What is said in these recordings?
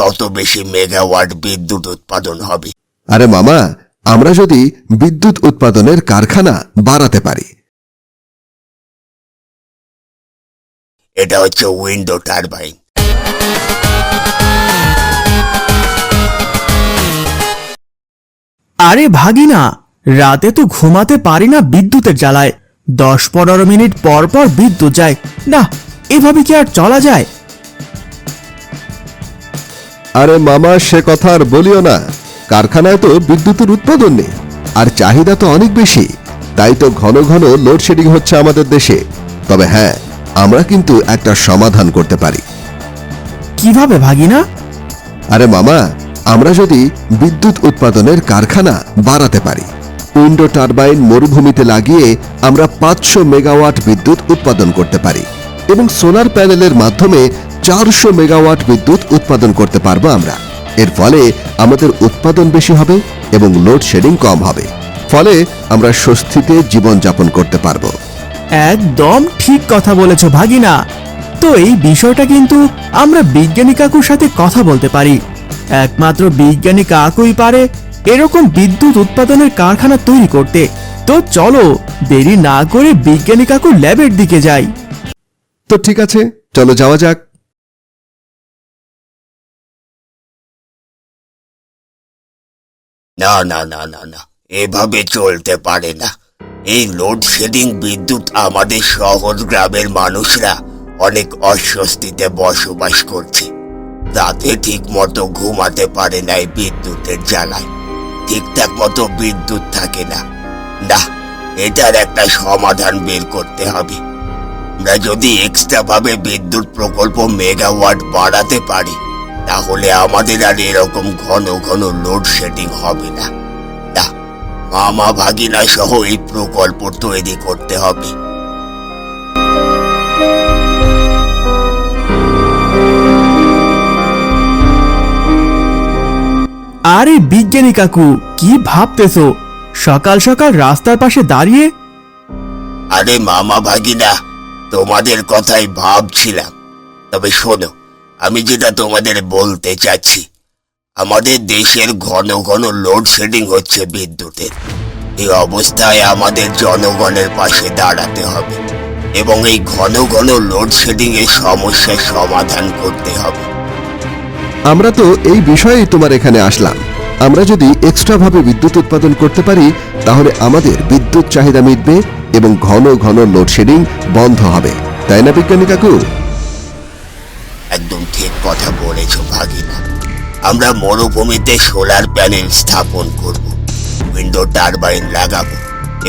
তত বেশি মেগাওয়াট বিদ্যুৎ উৎপাদন হবে। আরে মামা আমরা যদি বিদ্যুৎ উৎপাদনের কারখানা বাড়াতে পারি। এটা হচ্ছে উইন্ডো টারবাইন। আরে ভাগিনা রাতে তো ঘুমাতে পারি না বিদ্যুতের জ্বালায়। দশ পনেরো মিনিট পর পর বিদ্যুৎ যায়। না এভাবে কি আর চলা যায়? আরে মামা সে কথা আর বলিও না। কারখানায় তো বিদ্যুতের উৎপাদন নেই আর চাহিদা তো অনেক বেশি। তাই তো ঘন ঘন লোডশেডিং হচ্ছে আমাদের দেশে। তবে হ্যাঁ আমরা কিন্তু একটা সমাধান করতে পারি। কীভাবে ভাগিনা? আরে মামা আমরা যদি বিদ্যুৎ উৎপাদনের কারখানা বাড়াতে পারি উইন্ডো টারবাইন মরুভূমিতে লাগিয়ে আমরা পাঁচশো মেগাওয়াট বিদ্যুৎ উৎপাদন করতে পারি এবং সোলার প্যানেলের মাধ্যমে চারশো মেগাওয়াট বিদ্যুৎ উৎপাদন করতে পারব আমরা। এর ফলে আমাদের উৎপাদন বেশি হবে এবং লোডশেডিং কম হবে। ফলে আমরা স্বস্তিতে জীবনযাপন করতে পারব। একদম ঠিক কথা বলেছ ভাগিনা। তো এই বিষয়টা কিন্তু আমরা বিজ্ঞানী কাকুর সাথে কথা বলতে পারি। একমাত্র বিজ্ঞানী কাকুই পারে এরকম বিদ্যুৎ উৎপাদনের কারখানা তৈরি করতে। তো চলো দেরি না করে বিজ্ঞানী কাকুর ল্যাবের দিকে যাই। তো ঠিক আছে চলো যাওয়া যাক। না না না না না। এভাবে চলতে পারে না। এই লোডশেডিং বিদ্যুৎ আমাদের শহর গ্রামের মানুষরা অনেক অস্বস্তিতে বসবাস করছে। রাতে ঠিক মতো ঘুমাতে পারে না বিদ্যুতের জ্বালায়। ঠিকঠাক মতো বিদ্যুৎ থাকে না। না, এটার একটা সমাধান বের করতে হবে। আমরা যদি এক্সট্রা ভাবে বিদ্যুৎ প্রকল্প মেগাওয়াট বাড়াতে পারি তাহলে আমাদের আর এরকম ঘন ঘন লোডশেডিং হবে না। না মামা ভাগিনা সহ এই প্রকল্প তৈরি করতে হবে। আরে বিজ্ঞানী কাকু কি ভাবতেছো? সকাল সকাল রাস্তার পাশে দাঁড়িয়ে? আরে মামা ভাগিনা তোমাদের কথাই ভাবছিলাম। তবে শোনো আমি যেটা তোমাদের বলতে চাচ্ছি, আমাদের দেশের ঘন ঘন লোডশেডিং হচ্ছে বিদ্যুতের। এই অবস্থায় আমাদের জনগণের পাশে দাঁড়াতে হবে এবং এই ঘন ঘন লোডশেডিং এর সমস্যার সমাধান করতে হবে। আমরা তো এই বিষয়েই তোমার এখানে আসলাম। আমরা যদি এক্সট্রা ভাবে বিদ্যুৎ উৎপাদন করতে পারি, তাহলে আমাদের বিদ্যুৎ চাহিদা মিটবে এবং ঘন ঘন লোডশেডিং বন্ধ হবে। তাই না বিজ্ঞানী কাকু? একদম ঠিক কথা বলেছ, ভাগিনা। আমরা মরুভূমিতে সোলার প্যানেল স্থাপন করব, উইন্ডো টারবাইন লাগাবো,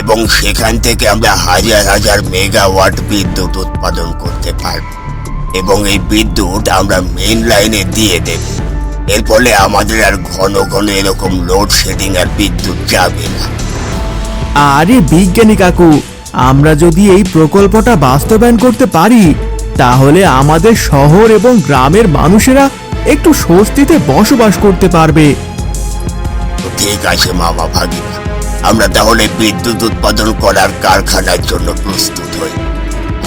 এবং সেখান থেকে আমরা হাজার হাজার মেগাওয়াট বিদ্যুৎ উৎপাদন করতে পারব, এবং এই বিদ্যুৎ আমরা মেন লাইনে দিয়ে দেব। এর ফলে আমাদের আর ঘন ঘন এরকম লোডশেডিং আর বিদ্যুৎ যাবে না। আরে বিজ্ঞানী কাকু, আমরা যদি এই প্রকল্পটা বাস্তবায়ন করতে পারি তাহলে আমাদের শহর এবং গ্রামের মানুষেরা একটু স্বস্তিতে বসবাস করতে পারবে। ঠিক আছে মামা ভাগিনা আমরা তাহলে বিদ্যুৎ উৎপাদন করার কারখানার জন্য প্রস্তুত হই।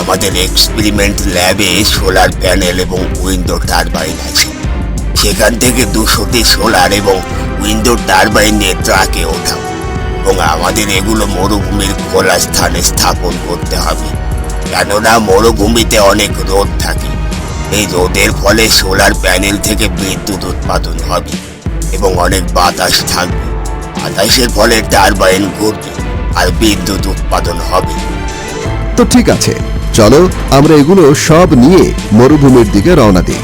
আমাদের এক্সপেরিমেন্ট ল্যাবে সোলার প্যানেল এবং উইন্ডো টারবাইন আছে। সেখান থেকে দুশোটি সোলার এবং উইন্ডো টারবাইন নিয়ে ট্রাকে ওঠাও। এবং আমাদের এগুলো মরুভূমির খোলা স্থানে স্থাপন করতে হবে। কেননা মরুভূমিতে অনেক রোদ থাকে। এই রোদের ফলে সোলার প্যানেল থেকে বিদ্যুৎ উৎপাদন হবে এবং অনেক বাতাস থাকবে। বাতাসের ফলে টারবাইন ঘুরবে আর বিদ্যুৎ উৎপাদন হবে। তো ঠিক আছে চলো আমরা এগুলো সব নিয়ে মরুভূমির দিকে রওনা দিই।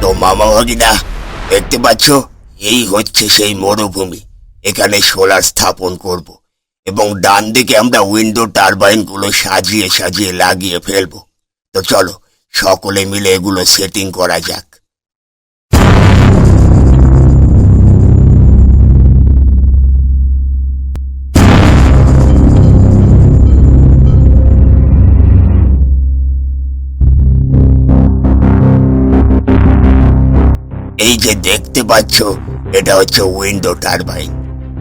তো মামা ভাগিনা দেখতে পাচ্ছ? এই হচ্ছে সেই মরুভূমি। এখানে সোলার স্থাপন করব এবং ডান দিকে আমরা উইন্ডো টারবাইনগুলো সাজিয়ে সাজিয়ে লাগিয়ে ফেলব। তো চলো, সকলে মিলে এগুলো সেটিং করা যাক। যে দেখতে পাচ্ছ, এটা হচ্ছে উইন্ডো টারবাইন।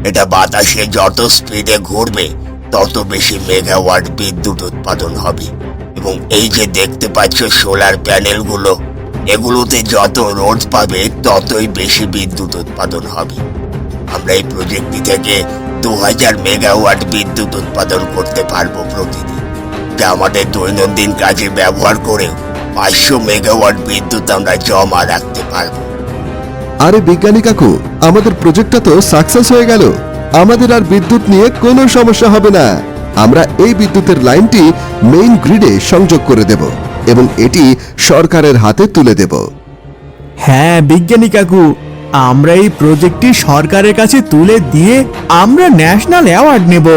এটা বাতাসে যত স্পিডে ঘুরবে, তত বেশি মেগাওয়াট বিদ্যুৎ উৎপাদন হবে। এবং এই যে দেখতে পাচ্ছ সোলার প্যানেলগুলো এগুলোতে যত রোদ পাবে, ততই বেশি বিদ্যুৎ উৎপাদন হবে। আমরা এই প্রজেক্টটি থেকে দু হাজার মেগাওয়াট বিদ্যুৎ উৎপাদন করতে পারব প্রতিদিন। যা আমাদের দৈনন্দিন কাজে ব্যবহার করে পাঁচশো মেগাওয়াট বিদ্যুৎ আমরা জমা রাখতে পারব। আরে বিজ্ঞানী কাকু, আমাদের প্রজেক্টটা তো সাকসেস হয়ে গেল। আমাদের আর বিদ্যুৎ নিয়ে কোনো সমস্যা হবে না। আমরা এই বিদ্যুতের লাইনটি মেইন গ্রিডে সংযোগ করে দেব এবং এটি সরকারের হাতে তুলে দেব। হ্যাঁ বিজ্ঞানী কাকু, আমরা এই প্রজেক্টটি সরকারের কাছে তুলে দিয়ে আমরা ন্যাশনাল অ্যাওয়ার্ড নেব।